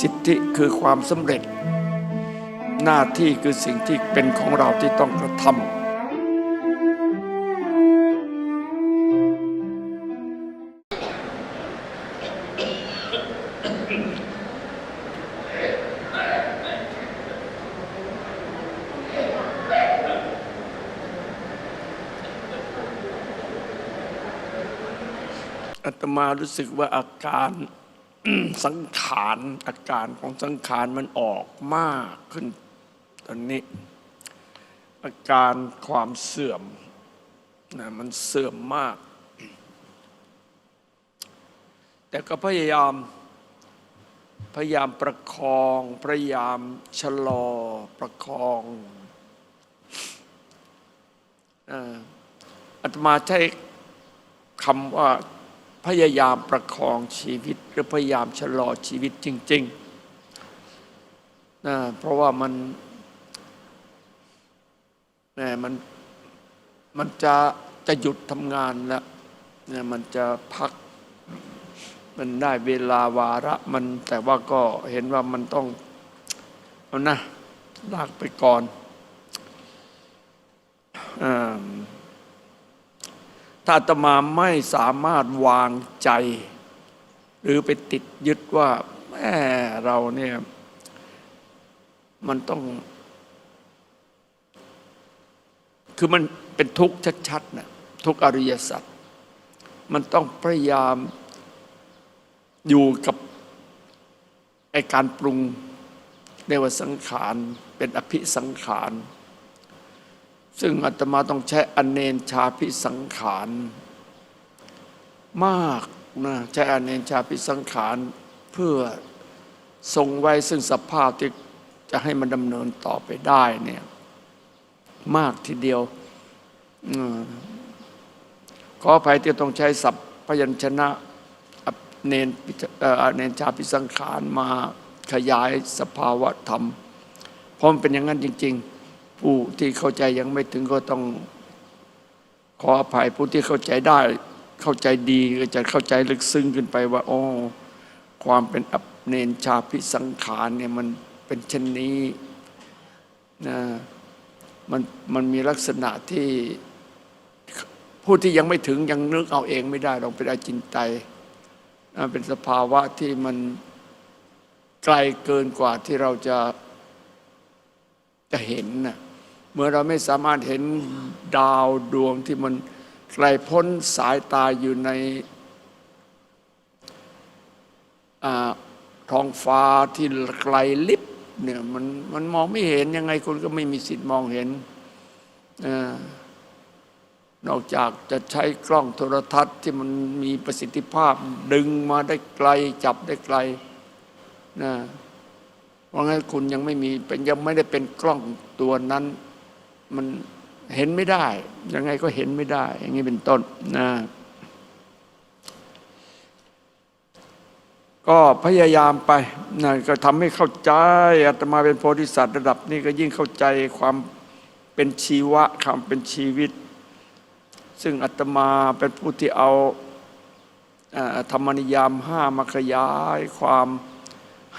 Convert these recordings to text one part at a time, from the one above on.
สิทธิคือความสำเร็จ หน้าที่คือสิ่งที่เป็นของเราที่ต้องกระทำอาตมารู้สึกว่าอาการ สังขารอาการของสังขารมันออกมากขึ้นตอนนี้ อาการความเสื่อมนะมันเสื่อมมาก แต่ก็พยายาม พยายามประคอง พยายามชะลอประคองอ่ออาตมาใช้คำว่า พยายามประคองชีวิต หรือพยายามชะลอชีวิตจริงๆนะเพราะว่ามันแหมมันมันจะจะหยุดทำงานแล้วเนี่ยมันจะพัก มันได้เวลาวาระมันแต่ว่าก็เห็นว่ามันต้องเอานะลากไปก่อนอ่า ถ้าตมาไม่สามารถวางใจ หรือไปติดยึดว่าแม่เราเนี่ยมันต้อง คือมันเป็นทุกข์ชัดๆนะทุกข์อริยสัจมันต้องพยายามอยู่กับไอการปรุงเรียกว่าสังขาร เป็นอภิสังขาร ซึ่งอาตมาต้องใช้อเนนชาพิสังขารมากนะใช้อเนนชาพิสังขารเพื่อทรงไว้ซึ่งสภาพที่จะให้มันดำเนินต่อไปได้เนี่ยมากทีเดียวอขออภัยที่ต้องใช้ศัพท์พยัญชนะเนนเอ่อเนนชาพิสังขารมาขยายสภาวะธรรมเพราะมันเป็นอย่างนั้นจริง ๆ ผู้ที่เข้าใจยังไม่ถึงก็ต้องขออภัยผู้ที่เข้าใจได้ เข้าใจดีก็จะเข้าใจลึกซึ้งขึ้นไปว่าอ๋อความเป็นอับเนนชาพิสังขารเนี่ยมันเป็นเช่นนี้นะมันมันมีลักษณะที่ผู้ที่ยังไม่ถึงยังนึกเอาเองไม่ได้ลองเป็นอาจินไตนะเป็นสภาวะที่มันไกลเกินกว่าที่เราจะจะเห็นน่ะ เมื่อเราไม่สามารถเห็นดาวดวงที่มันไกลพ้นสายตาอยู่ในอท้องฟ้าที่ไกลลิบเนี่ยมันมันมองไม่เห็นยังไงคนก็ไม่มีสิทธิ์มองเห็นอนอกจากจะใช้กล้องโทรทัศน์ที่มันมีประสิทธิภาพดึงมาได้ไกลจับได้ไกลนะเพราะงั้นคุณยังไม่มีเป็นยังไม่ได้เป็นกล้องตัวนั้น มันเห็นไม่ได้ ยังไงก็เห็นไม่ได้ อย่างนี้เป็นต้นนะก็พยายามไปนะก็ทำให้เข้าใจอาตมาเป็นโพธิสัตว์ระดับนี้ก็ยิ่งเข้าใจความเป็นชีวะความเป็นชีวิต ซึ่งอาตมาเป็นผู้ที่เอาธรรมนิยามห้ามาขยายความ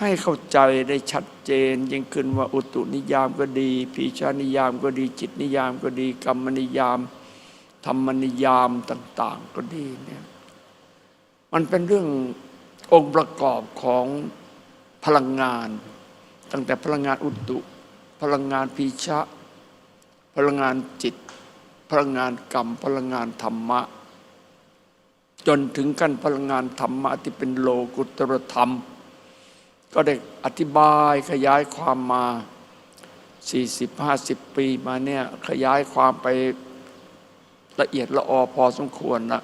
ให้เข้าใจได้ชัดเจน ยิ่งขึ้นว่าอุตุนิยามก็ดี ปีชานิยามก็ดี จิตนิยามก็ดี กรรมนิยาม ธรรมนิยามต่าง ๆ ก็ดีเนี่ยมันเป็นเรื่ององค์ประกอบของพลังงาน ตั้งแต่พลังงานอุตุ พลังงานปีชะ พลังงานจิต พลังงานกรรม พลังงานธรรมะ จนถึงกันพลังงานธรรมะที่เป็นโลกุตรธรรม ก็ได้อธิบายขยายความมา 40-50 ปีมาเนี่ยขยายความไปละเอียดละออพอสมควรละ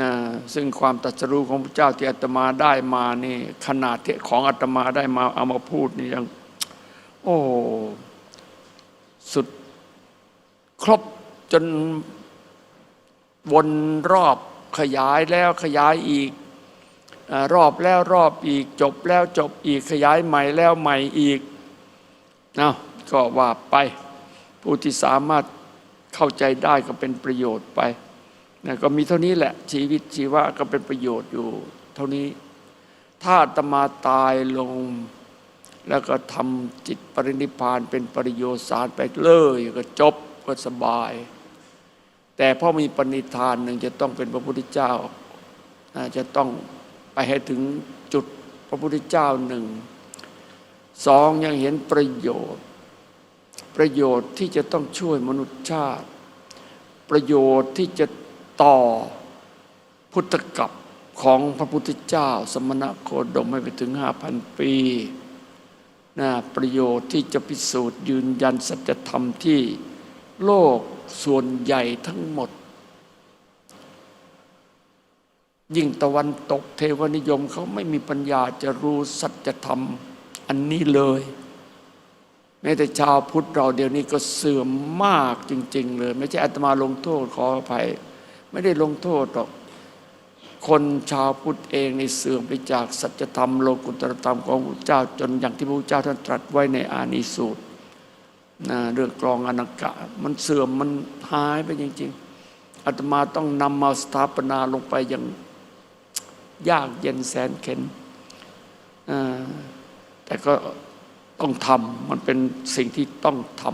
นะซึ่งความตรัสรู้ของพระเจ้าที่อาตมาได้มานี่ขนาดที่ของอาตมาได้มาเอามาพูดนี่ยังโอ้สุดครบจนวนรอบขยายแล้วขยายอีก รอบแล้วรอบอีกจบแล้วจบอีกขยายใหม่แล้วใหม่อีกเอาก็ว่าไป ผู้ที่สามารถเข้าใจได้ก็เป็นประโยชน์ไปนะก็มีเท่านี้แหละชีวิตชีวะก็เป็นประโยชน์อยู่เท่านี้ ถ้าตมาตายลง แล้วก็ทำจิตปรินิพานเป็นปริโยสารไปเลยก็จบก็สบาย แต่พอมีปณิธานหนึ่งจะต้องเป็นพระพุทธเจ้าจะต้อง ไปให้ถึงจุดพระพุทธเจ้าหนึ่งสองยังเห็นประโยชน์ ประโยชน์ที่จะต้องช่วยมนุษยชาติ ประโยชน์ที่จะต่อพุทธกับของพระพุทธเจ้า สมณะโคดมให้ไปถึงห้าพันปีนะประโยชน์ที่จะพิสูจน์ยืนยันสัจธรรมที่โลกส่วนใหญ่ทั้งหมด ยิ่งตะวันตกเทวนิยมเขาไม่มีปัญญาจะรู้สัจธรรมอันนี้เลยแม้แต่ชาวพุทธเราเดี๋ยวนี้ก็เสื่อมมากจริง ๆ เลย ไม่ใช่อาตมาลงโทษขออภัย ไม่ได้ลงโทษหรอก คนชาวพุทธเองในเสื่อมไปจากสัจธรรมโลกุตตรธรรมของพระเจ้าจนอย่างที่พระเจ้าท่านตรัสไว้ในอานิสูตรนะเรื่องกรองอนากะ มันเสื่อมมันหายไปจริง ๆอาตมาต้องนำมาสถาปนาลงไปอย่าง ยากเย็นแสนเข็นแต่ก็ต้องทำมันเป็นสิ่งที่ต้องท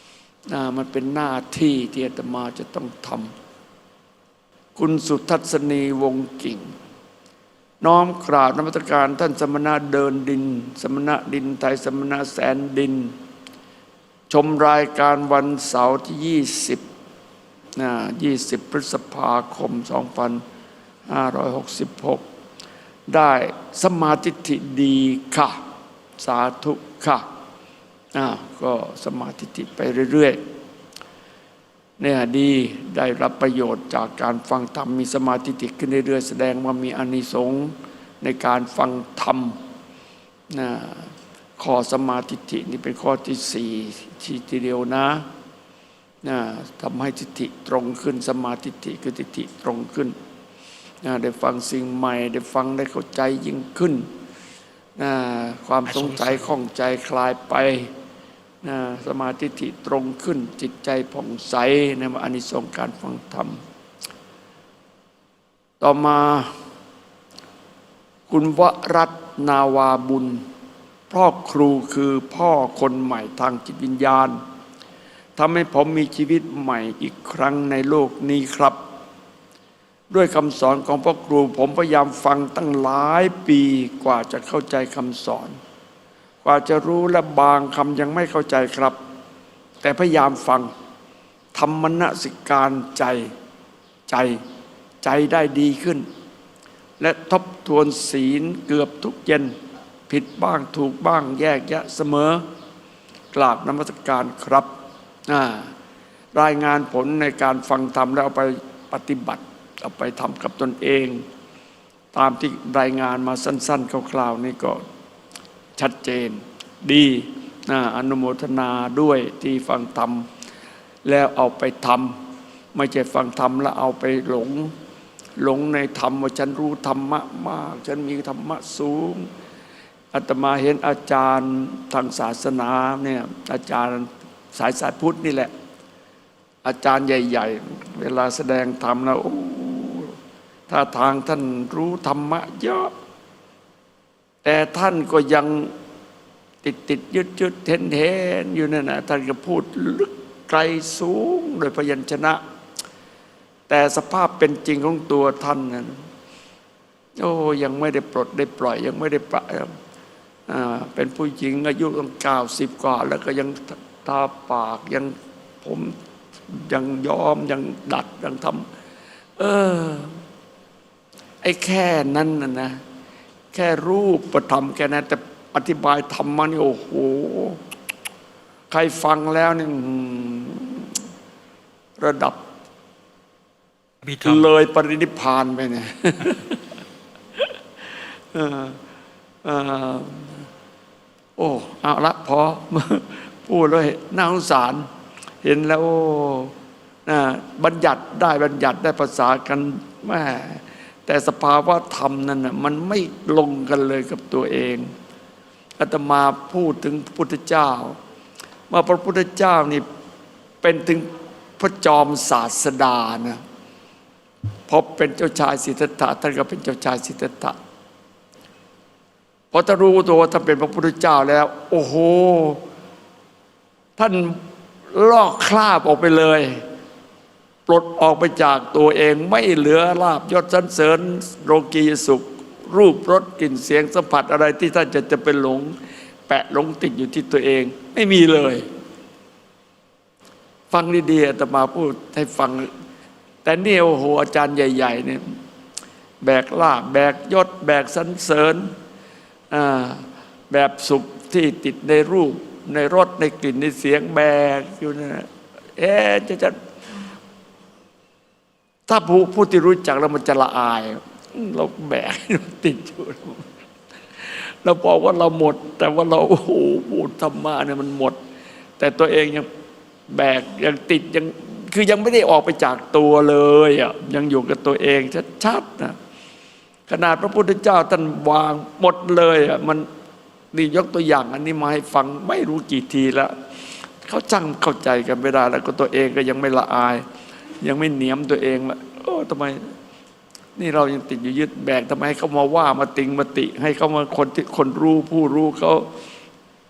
ำมันเป็นหน้าที่ที่อาตมาจะต้องทำคุณสุทัศนีวงกิ่ง น้อมกราบนมัตการท่านสมณะเดินดิน สมณะดินไทยสมณะแสนดิน ชมรายการวันเสาร์ที่ 20 20 พฤษภาคม 2566 ได้สมาธิิดีค่ะ สาธุค่ะอ่าวก็สมาธิิไปเรื่อยๆเนี่ยดีได้รับประโยชน์จากการฟังธรรมมีสมาธิิขึ้นเรื่อยๆแสดงว่ามีอานิสงส์ในการฟังธรรมนะข้อสมาธิินี่เป็นข้อที่สี่ที่ทีเดียวนะนะทำให้ทิฏฐิตรงขึ้น สมาธิิคือทิฏฐิตรงขึ้น ได้ฟังสิ่งใหม่ ได้ฟังได้เข้าใจยิ่งขึ้น ความสงสัยข้องใจคลายไปสมาธิที่ตรงขึ้นจิตใจผ่องใสในอานิสงส์การฟังธรรม ต่อมาคุณวรัตนาวาบุญ พ่อครูคือพ่อคนใหม่ทางจิตวิญญาณทำให้ผมมีชีวิตใหม่อีกครั้งในโลกนี้ครับ ด้วยคำสอนของพ่อครู ผมพยายามฟังตั้งหลายปีกว่าจะเข้าใจคำสอน กว่าจะรู้และบางคำยังไม่เข้าใจครับ แต่พยายามฟังธรรมนสิการใจใจใจได้ดีขึ้น และทบทวนศีลเกือบทุกเย็น ผิดบ้างถูกบ้างแยกแยะเสมอกราบนมัสการครับ รายงานผลในการฟังธรรมแล้วเอาไปปฏิบัติ เอาไปทำกับตนเอง ตามที่รายงานมาสั้นๆคร่าวๆนี่ก็ชัดเจนดีนะอนุโมทนาด้วยที่ฟังธรรม แล้วเอาไปทำไม่ใช่ฟังธรรมแล้วเอาไปหลง หลงในธรรมว่าฉันรู้ธรรมะมาก ฉันมีธรรมะสูงอาตมาเห็นอาจารย์ทางศาสนาเนี่ยอาจารย์สายสายพุทธนี่แหละ อาจารย์ใหญ่ ๆ เวลาแสดงธรรมแล้วโอ้ ถ้าทางท่านรู้ธรรมะเยอะ แต่ท่านก็ยังติดติดยึดยึดเทนเทนอยู่นั่นนะท่านก็พูดลึกไกลสูงโดยพยัญชนะ แต่สภาพเป็นจริงของตัวท่านนั้นโอ้ยังไม่ได้ปลดได้ปล่อย ยังไม่ได้ปะอ่าเป็นผู้หญิงอายุตั้งเก้าสิบกว่า แล้วก็ยังตาปากยังผมยังยอมยังดัดยังทำเออ ไอ้แค่นั้นนะนะ แค่รูปประธรรมแค่นั้นแต่อธิบายธรรมะนี่โอ้โห ใครฟังแล้วนี่อื้อหือระดับพี่ธรรมเลยปรินิพพานไปเนี่ยเออเออโอ้เอาละพอพูดเลยน่าสงสาร เห็นแล้วโอ้นะบัญญัติได้บัญญัติได้ภาษากันแม่ แต่สภาวะธรรมนั่นน่ะมันไม่ลงกันเลยกับตัวเองอาตมาพูดถึงพระพุทธเจ้า ว่าพระพุทธเจ้านี่เป็นถึงพระจอมศาสดานะพอเป็นเจ้าชายสิทธัตถะท่านก็เป็นเจ้าชายสิทธัตถะพอถ้ารู้ตัวว่าท่านเป็นพระพุทธเจ้าแล้ว โอ้โห ท่านลอกคราบออกไปเลย ปลดออกไปจากตัวเองไม่เหลือลาบยศสันเสริญโลกีสุข รูปรสกลิ่นเสียงสัมผัสอะไรที่ท่านจะจะเป็นหลง แปะหลงติดอยู่ที่ตัวเอง ไม่มีเลย ฟังดีๆอาตมาพูดให้ฟัง แต่เนี่ยโอ้โหอาจารย์ใหญ่ ๆ เนี่ย แบกลาบแบกยศ แบกสันเสริญแบบสุขที่ติดในรูป ในรสในกลิ่นในเสียงแบกอยู่นะเอ๊ะจะจะ ถ้าผู้ผู้ที่รู้จักแล้วมันจะละอาย เราแบกมันติดอยู่เราบอกว่าเราหมด แต่ว่าเราโอ้โหพูดธรรมะเนี่ยมันหมด แต่ตัวเองยังแบกยังติดยังคือยังไม่ได้ออกไปจากตัวเลยอะยังอยู่กับตัวเองชัดๆนะขนาดพระพุทธเจ้าท่านวางหมดเลยอะมันนี่ยกตัวอย่างอันนี้มาให้ฟังไม่รู้กี่ทีแล้วเขาจังเข้าใจกันไม่ได้แล้วก็ตัวเองก็ยังไม่ละอาย ยังไม่เหนียมตัวเองว่าโอ้ทำไม นี่เรายังติดอยู่ยึดแบกทำไมให้เขามาว่ามาติงมาติ ให้เขามาคนที่คนรู้ผู้รู้เขา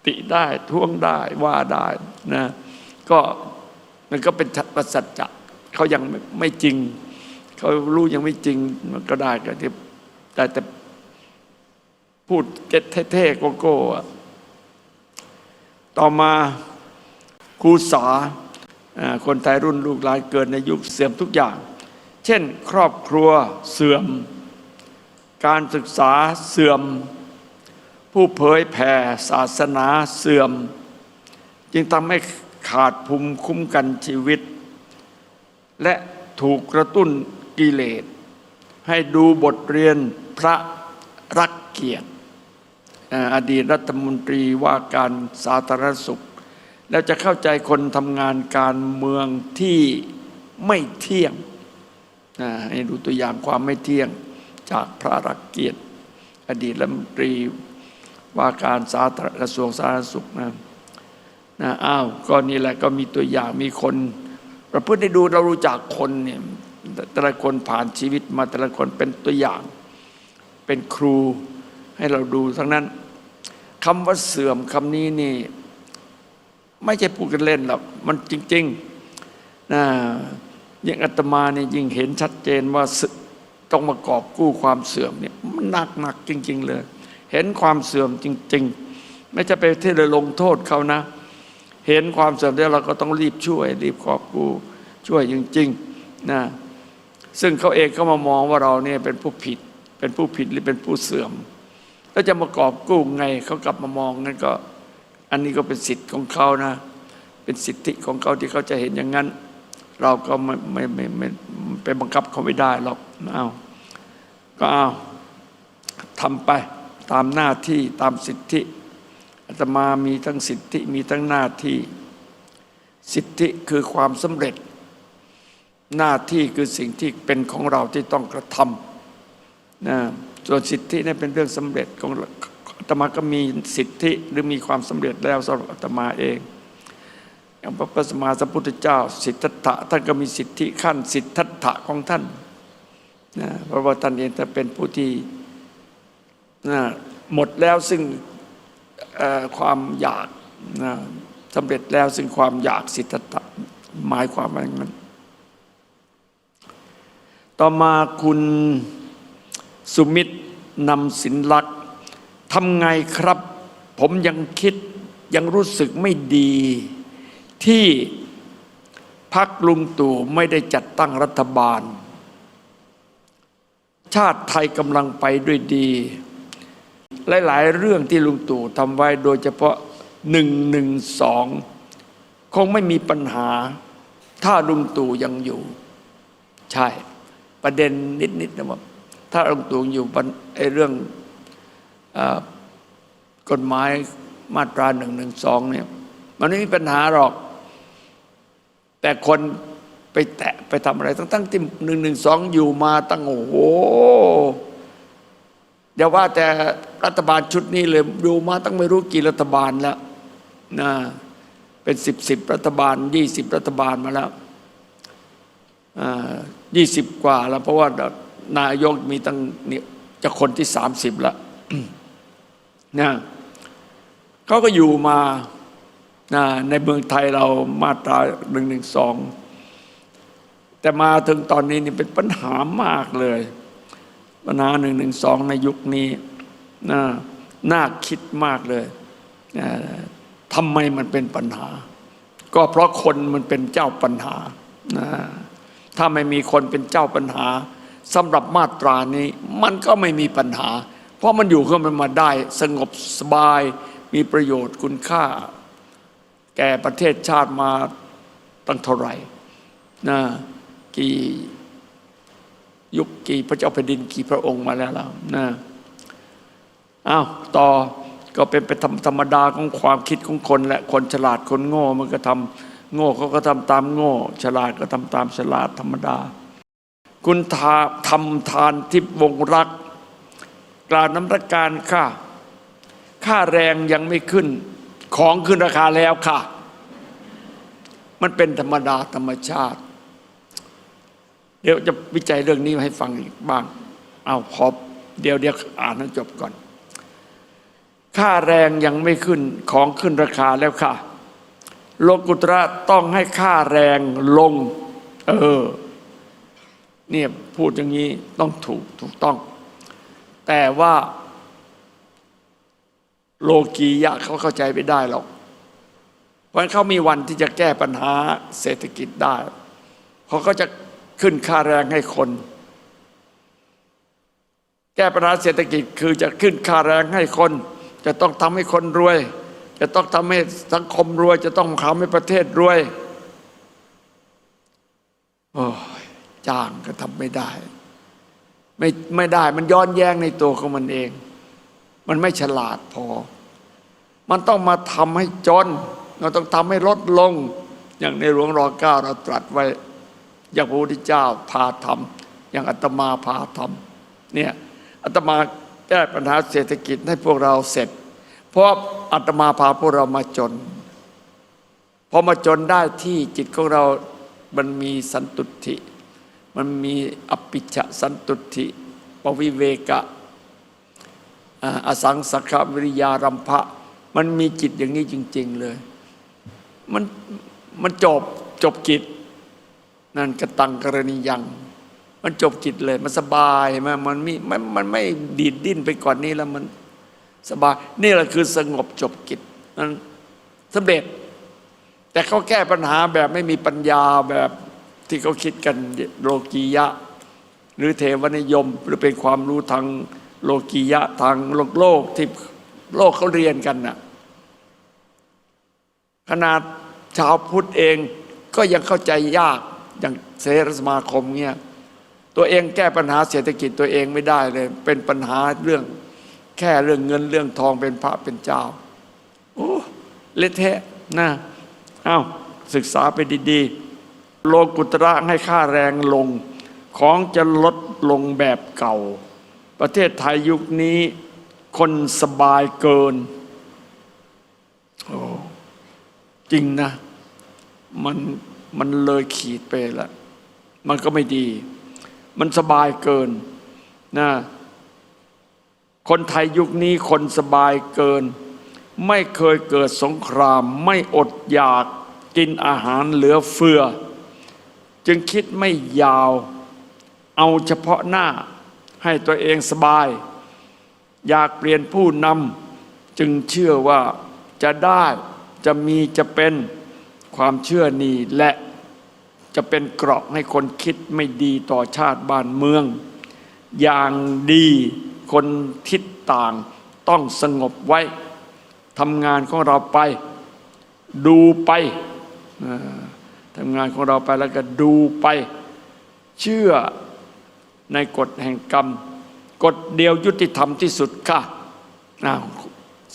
ติได้ท่วงได้ว่าได้นะก็มันก็เป็นประสัจจะเขายังไม่ไม่จริง เขารู้ยังไม่จริงมันก็ได้ก็ที่แต่แต่พูดเก็ตเท่ๆโกโก้อะต่อมาครูสาอ่า คนไทยรุ่นลูกหลานเกิดในยุคเสื่อมทุกอย่าง เช่น ครอบครัวเสื่อม การศึกษาเสื่อม ผู้เผยแผ่ศาสนาเสื่อม จึงทำให้ขาดภูมิคุ้มกันชีวิต และถูกกระตุ้นกิเลส ให้ดูบทเรียนพระรักเกียรติอดีตรัฐมนตรีว่าการสาธารณสุข แล้วจะเข้าใจคนทำงานการเมืองที่ไม่เที่ยงให้ดูตัวอย่างความไม่เที่ยงจากพระรักเกียรติ อดีตรัฐมนตรีว่าการสาธารณกระทรวงสาธารณสุขนะนะอ้าวก็นี่แหละก็มีตัวอย่างมีคนเราเพื่อได้ดูเรารู้จักคนเนี่ยแต่ละคนผ่านชีวิตมาแต่ละคนเป็นตัวอย่าง เป็นครูให้เราดูทั้งนั้นคำว่าเสื่อมคำนี้นี่ ไม่ใช่พูดกันเล่นหรอกมันจริงๆนะยิ่งอาตมาเนี่ยยิ่งเห็นชัดเจนว่าต้องมากอบกู้ความเสื่อมเนี่ยมันหนักหนักจริง ๆ เลย เห็นความเสื่อมจริง ๆ ไม่จะไปที่เลยลงโทษเขานะ เห็นความเสื่อมแล้วเราก็ต้องรีบช่วย รีบกอบกู้ช่วยจริงๆนะซึ่งเขาเองก็มามองว่าเราเนี่ยเป็นผู้ผิด เป็นผู้ผิดหรือเป็นผู้เสื่อมแล้วจะมากอบกู้ไงเขากลับมามองนั่นก็ อันนี้ก็เป็นสิทธิ์ของเขานะ เป็นสิทธิของเขาที่เขาจะเห็นอย่างนั้น เราก็ไม่ไม่ไม่ไม่ไปบังคับเขาไม่ได้หรอกเอาก็เอาทำไปตามหน้าที่ตามสิทธิอาตมามีทั้งสิทธิมีทั้งหน้าที่สิทธิคือความสำเร็จ หน้าที่คือสิ่งที่เป็นของเราที่ต้องกระทำนะส่วนสิทธินี่เป็นเรื่องสำเร็จของ อาตมาก็มีสิทธิหรือมีความสำเร็จแล้วสำหรับอาตมาเองอย่างพระสัมมาสัมพุทธเจ้า สิทธัตถะท่านก็มีสิทธิขั้น สิทธัตถะของท่านนะเพราะว่าท่านเองท่เป็นผู้ที่นะหมดแล้วซึ่งความอยากนะสำเร็จแล้วซึ่งความอยากสิทธัตถะหมายความว่าอย่างนั้น ต่อมาคุณสุมิตรนำสินลักษ ทำไงครับ ผมยังคิดยังรู้สึกไม่ดี ที่พักลุงตู่ไม่ได้จัดตั้งรัฐบาล ชาติไทยกำลังไปด้วยดี หลาย ๆ เรื่องที่ลุงตู่ทำไว้โดยเฉพาะหนึ่งหนึ่งสองคงไม่มีปัญหา ถ้าลุงตู่ยังอยู่ ใช่ ประเด็นนิด ๆ นะว่าถ้าลุงตู่อยู่ไอเรื่อง กฎหมายมาตราหนึ่งหนึ่งสองเนี่ยมันไม่มีปัญหาหรอก แต่คนไปแตะไปทำอะไรทั้งๆที่หนึ่งหนึ่งสองอยู่มาตั้งโอ้โหอย่าว่าแต่รัฐบาลชุดนี้เลยดูมาตั้งไม่รู้กี่รัฐบาลแล้วนะเป็นสิบสิบรัฐบาลยี่สิบรัฐบาลมาแล้วยี่สิบกว่าแล้ว เพราะว่านายกมีตั้งเนี่ยจะคนที่สามสิบละ นะเขาก็อยู่มานะในเมืองไทยเรามาตราหนึ่งหนึ่งสองแต่มาถึงตอนนี้นี่เป็นปัญหามากเลย ปัญหาหนึ่งหนึ่งสองในยุคนี้นะน่าคิดมากเลยนะทำไมมันเป็นปัญหา ก็เพราะคนมันเป็นเจ้าปัญหานะถ้าไม่มีคนเป็นเจ้าปัญหาสำหรับมาตรานี้ มันก็ไม่มีปัญหา ราะมันอยู่ขึ้นมันมาได้ สงบสบายมีประโยชน์คุณค่า แก่ประเทศชาติมาตั้งเท่าไหร่นะกี่ยุคกี่พระเจ้าแผ่นดินกี่พระองค์มาแล้วล่ะนะอ้าวต่อก็เป็นไปธรรมดาของความคิดของคนแหละคนฉลาดคนโง่ มันก็ทำโง่เขาก็ทำตามโง่ ฉลาดก็ทำตามฉลาดธรรมดา คุณทาทำทานทิพย์วงรัก กล่าวน้ำรักการค่าค่าแรงยังไม่ขึ้น ของขึ้นราคาแล้วค่ะ มันเป็นธรรมดาธรรมชาติ เดี๋ยวจะวิจัยเรื่องนี้ให้ฟังอีกบ้าง เอาพอเดี๋ยวเดี๋ยวอ่านให้จบก่อน ค่าแรงยังไม่ขึ้นของขึ้นราคาแล้วค่ะ โลกุตระต้องให้ค่าแรงลง เออ เนี่ยพูดอย่างนี้ต้องถูกถูกต้อง แต่ว่า โลกียะเขาเข้าใจไม่ได้หรอกเพราะฉะนั้นเขามีวันที่จะแก้ปัญหาเศรษฐกิจได้เขาก็จะขึ้นค่าแรงให้คน แก้ปัญหาเศรษฐกิจคือจะขึ้นค่าแรงให้คน จะต้องทำให้คนรวย จะต้องทำให้สังคมรวย จะต้องทำให้ประเทศรวยโอ้ยจ้างก็ทำไม่ได้ ไม่ไม่ได้มันย้อนแย้งในตัวของมันเอง มันไม่ฉลาดพอ มันต้องมาทำให้จน เราต้องทำให้ลดลง อย่างในหลวงรอเก้าเราตรัสไว้ อย่างพระพุทธเจ้าพาทำอย่างอาตมาพาทำเนี่ยอาตมาแก้ปัญหาเศรษฐกิจให้พวกเราเสร็จ เพราะอาตมาพาพวกเรามาจนพอมาจนได้ที่จิตของเรา มันมีสันตุทิ มันมีอปิชฌสันตุทิปวิเวกะอสังสักขวิริยารัมภะมันมีจิตอย่างนี้จริง ๆเลย มันมันจบจบกิจ นั่นกระตังกรณียัง มันจบกิจเลย มันสบายมมันไม่มันมันไม่ดีดดิ้นไปก่อนนี้แล้วมันสบาย นี่แหละคือสงบจบกิจนั้นสำเร็จ แต่เขาแก้ปัญหาแบบไม่มีปัญญาแบบ ที่เขาคิดกันโลกียะ หรือเทวนิยม หรือเป็นความรู้ทางโลกียะทางโลกโลกที่โลกเขาเรียนกันน่ะขนาดชาวพุทธเองก็ยังเข้าใจยากอย่างเสรสมาคมเนี่ยตัวเองแก้ปัญหาเศรษฐกิจตัวเองไม่ได้เลย เป็นปัญหาเรื่องแค่เรื่องเงินเรื่องทองเป็นพระเป็นเจ้า โอ้เละเทะนะเอา้าศึกษาไปดี ๆ โลกุตระให้ค่าแรงลง ของจะลดลงแบบเก่า ประเทศไทยยุคนี้คนสบายเกิน โอ้จริงนะ มันมันเลยขีดไปละมันก็ไม่ดี มันสบายเกินนะคนไทยยุคนี้คนสบายเกิน ไม่เคยเกิดสงคราม ไม่อดอยากกินอาหารเหลือเฟือ จึงคิดไม่ยาว เอาเฉพาะหน้าให้ตัวเองสบาย อยากเปลี่ยนผู้นำจึงเชื่อว่าจะได้จะมีจะเป็นความเชื่อนี้และจะเป็นเกราะให้คนคิดไม่ดีต่อชาติบ้านเมือง อย่างดีคนทิศต่างต้องสงบไว้ทำงานของเราไป ดูไปอ่า ทำงานของเราไปแล้วก็ดูไปเชื่อในกฎแห่งกรรม กฎเดียวยุติธรรมที่สุดค่ะ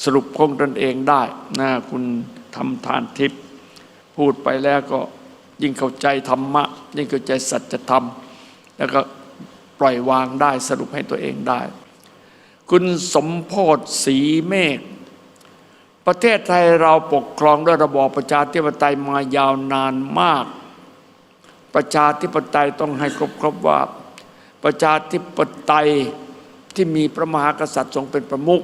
สรุปคงตนเองได้นะคุณทำทานทิพย์พูดไปแล้วก็ยิ่งเข้าใจธรรมะ ยิ่งเข้าใจสัจธรรม แล้วก็ปล่อยวางได้สรุปให้ตัวเองได้ คุณสมโพศรีเมฆ ประเทศไทยเราปกครองด้วยระบอบประชาธิปไตยมายาวนานมาก ประชาธิปไตยต้องให้ครบครบว่า ประชาธิปไตยที่มีพระมหากษัตริย์ทรงเป็นประมุข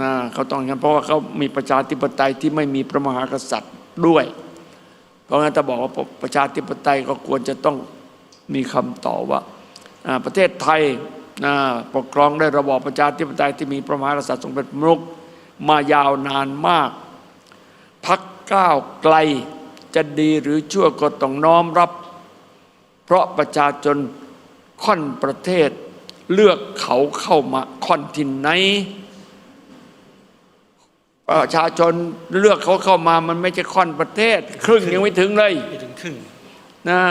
นะเขาต้องอย่างนั้นเพราะว่าเขามีประชาธิปไตยที่ไม่มีพระมหากษัตริย์ด้วย เพราะงั้นถ้าบอกว่าประชาธิปไตยก็ควรจะต้องมีคำตอบว่าประเทศไทยปกครองด้วยระบอบประชาธิปไตยที่มีพระมหากษัตริย์ทรงเป็นประมุข มายาวนานมาก พักก้าวไกลจะดีหรือชั่วก็ต้องน้อมรับ เพราะประชาชนค่อนประเทศ เลือกเขาเข้ามาค่อนที่ไหน ประชาชนเลือกเขาเข้ามามันไม่ใช่ค่อนประเทศ ครึ่งยังไม่ถึงเลยไม่ถึงครึ่งนะ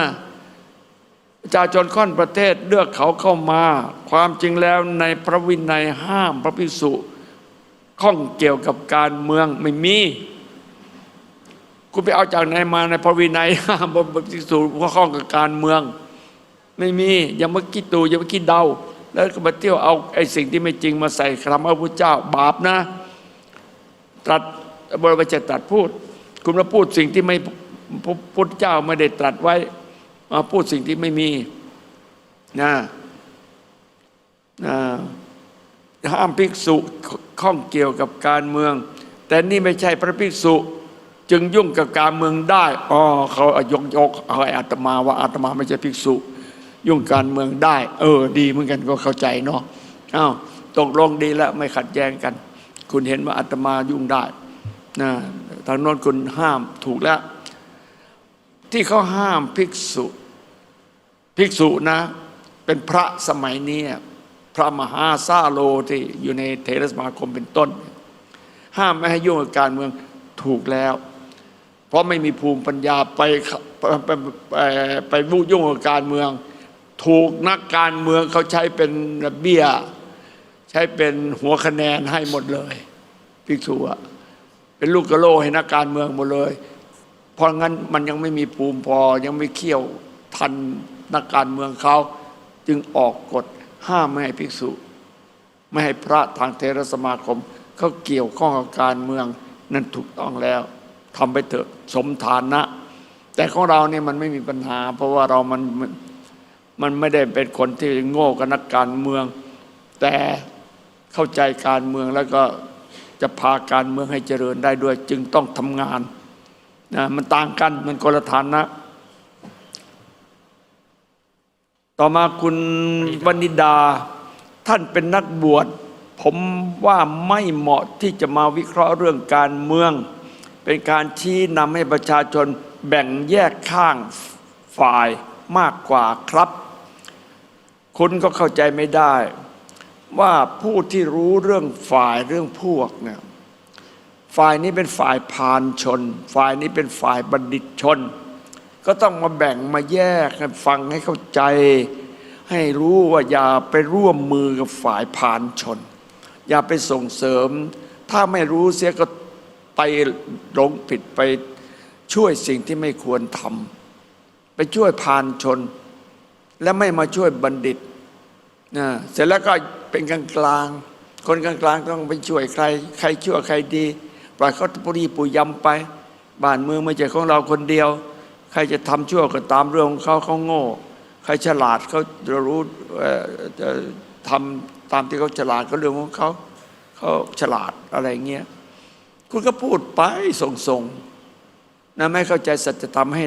ประชาชนค่อนประเทศเลือกเขาเข้ามา ความจริงแล้วในพระวินัยห้ามพระภิกษุ ข้องเกี่ยวกับการเมืองไม่มี คุณไปเอาจากไหนมาในพระวินัยห้ามพระภิกษุข้องกับการเมือง ไม่มีอย่ามาคิดตูอย่ามาคิดเดา แล้วก็มาเที่ยวเอาไอ้สิ่งที่ไม่จริงมาใส่คำพระพุทธเจ้าบาปนะ ตรัสบริวารจะตรัสพูด คุณมาพูดสิ่งที่ไม่พระพุทธเจ้าไม่ได้ตรัสไว้ มาพูดสิ่งที่ไม่มีนะนะ ห้ามภิกษุข้องเกี่ยวกับการเมือง แต่นี่ไม่ใช่พระภิกษุ จึงยุ่งกับการเมืองได้อ๋อเขายกยกเอาไอ้อาตมาว่าอาตมาไม่ใช่ภิกษุ ยุ่งการเมืองได้ เออ ดีเหมือนกันก็เข้าใจเนาะอ้าวตกลงดีแล้วไม่ขัดแย้งกัน คุณเห็นว่าอาตมายุ่งได้นะทางโน้นคุณห้ามถูกแล้ว ที่เขาห้ามภิกษุ ภิกษุนะ เป็นพระสมัยนี้ ระมหาซาโลที่อยู่ในเทรสมาคมเป็นต้น ห้ามไม่ให้ยุ่งกับการเมืองถูกแล้ว เพราะไม่มีภูมิปัญญาไปไปไปไปไปบุยุ่งกับการเมือง ถูกนักการเมืองเขาใช้เป็นเบี้ย ใช้เป็นหัวคะแนนให้หมดเลยภิกษุอะเป็นลูกกระโลให้นักการเมืองหมดเลย เพราะงั้นมันยังไม่มีภูมิพอยังไม่เขี่ยวทันนักการเมืองเขาจึงออกกฎ ห้ามไม่ให้ภิกษุ ไม่ให้พระทางเทรสมาคม เขาเกี่ยวข้องกับการเมืองนั่นถูกต้องแล้วทำไปเถอะสมฐานะ แต่ของเราเนี่ยมันไม่มีปัญหา เพราะว่าเรามันมันไม่ได้เป็นคนที่โง่กับนักการเมือง แต่เข้าใจการเมืองแล้วก็จะพาการเมืองให้เจริญได้ด้วย จึงต้องทำงานนะมันต่างกันมันคนละฐานะ ต่อมาคุณวนิดาท่านเป็นนักบวช ผมว่าไม่เหมาะที่จะมาวิเคราะห์เรื่องการเมือง เป็นการชี้นำให้ประชาชนแบ่งแยกข้างฝ่ายมากกว่าครับ คุณก็เข้าใจไม่ได้ ว่าผู้ที่รู้เรื่องฝ่ายเรื่องพวกเนี่ยฝ่ายนี้เป็นฝ่ายพานชน ฝ่ายนี้เป็นฝ่ายบัณฑิตชน ก็ต้องมาแบ่งมาแยกให้ฟังให้เข้าใจ ให้รู้ว่าอย่าไปร่วมมือกับฝ่ายพานชน อย่าไปส่งเสริม ถ้าไม่รู้เสียก็ไปหลงผิดไปช่วยสิ่งที่ไม่ควรทำไปช่วยพานชน และไม่มาช่วยบัณฑิตนะเสร็จแล้วก็เป็นกลางกลางคนกลางกลางต้องไปช่วยใคร ใครชั่วใครดี ปล่อยเขาปุรีปุยยำไป บ้านเมืองไม่ใช่ของเราคนเดียว ใครจะทำชั่วก็ตามเรื่องของเขาเขาโง่ ใครฉลาดเขาจะรู้จะทำตามที่เขาฉลาดก็เรื่องของเขาเขาฉลาดอะไรเงี้ยคุณก็พูดไปส่งๆนะไม่เข้าใจสัจธรรมให้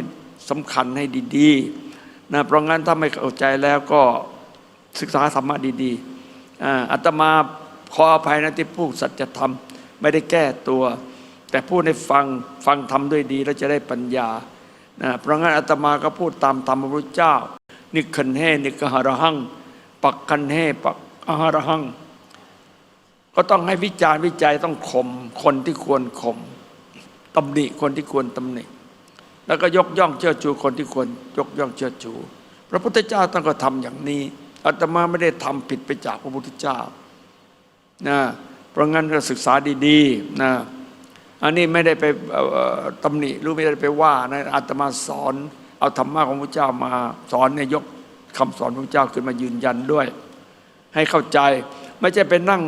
สำคัญให้ดีๆนะเพราะงั้นถ้าไม่เข้าใจแล้วก็ศึกษาธรรมะดีๆอ่าอาตมาขออภัยนะที่พูดสัจธรรมไม่ได้แก้ตัว แต่พูดให้ฟังฟังทำด้วยดีแล้วจะได้ปัญญา นะเพราะงั้นอาตมาก็พูดตามธรรมพระพุทธเจ้า นิคันเฮนิกหารหัง ปักคันเฮปักอหารหัง ก็ต้องให้วิจารณ์วิจัยต้องข่มคนที่ควรข่มตำหนิคนที่ควรตำหนิ แล้วก็ยกย่องเชิดชูคนที่ควรยกย่องเชิดชู พระพุทธเจ้าต้องก็ทำอย่างนี้อาตมาไม่ได้ทำผิดไปจากพระพุทธเจ้านะเพราะงั้นก็ศึกษาดีๆนะ อันนี้ไม่ได้ไปเอ่อตำหนิหรือไม่ได้ไปว่านะอาตมาสอน เอาธรรมะของพระเจ้ามาสอนเนี่ยยกคำสอนพระเจ้าขึ้นมายืนยันด้วย ให้เข้าใจไม่ใช่ไปนั่ง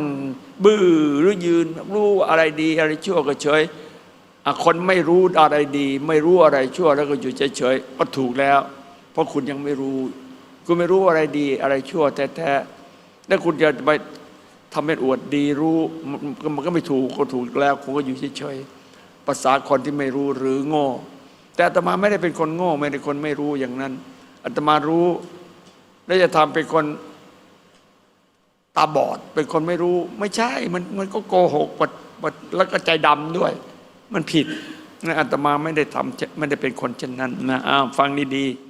บื้อหรือยืนรู้อะไรดีอะไรชั่วก็เฉยคนไม่รู้อะไรดี ไม่รู้อะไรชั่วแล้วก็อยู่เฉยๆก็ถูกแล้ว เพราะคุณยังไม่รู้ คุณไม่รู้อะไรดีอะไรชั่วแท้ๆแล้วคุณจะไป ทำเป็นอวดดีรู้มันก็ไม่ถูกก็ถูกแล้วคงก็อยู่เฉยๆภาษาคนที่ไม่รู้หรือโง่ แต่อาตมาไม่ได้เป็นคนโง่ไม่ได้คนไม่รู้อย่างนั้นอาตมารู้แล้วจะทำเป็นคนตาบอดเป็นคนไม่รู้ ไม่ใช่มันมันก็โกหกปดปดแล้วก็ใจดำด้วย มันผิดนะอาตมาไม่ได้ทำไม่ได้เป็นคนเช่นนั้นนะอ้าวฟังดีๆ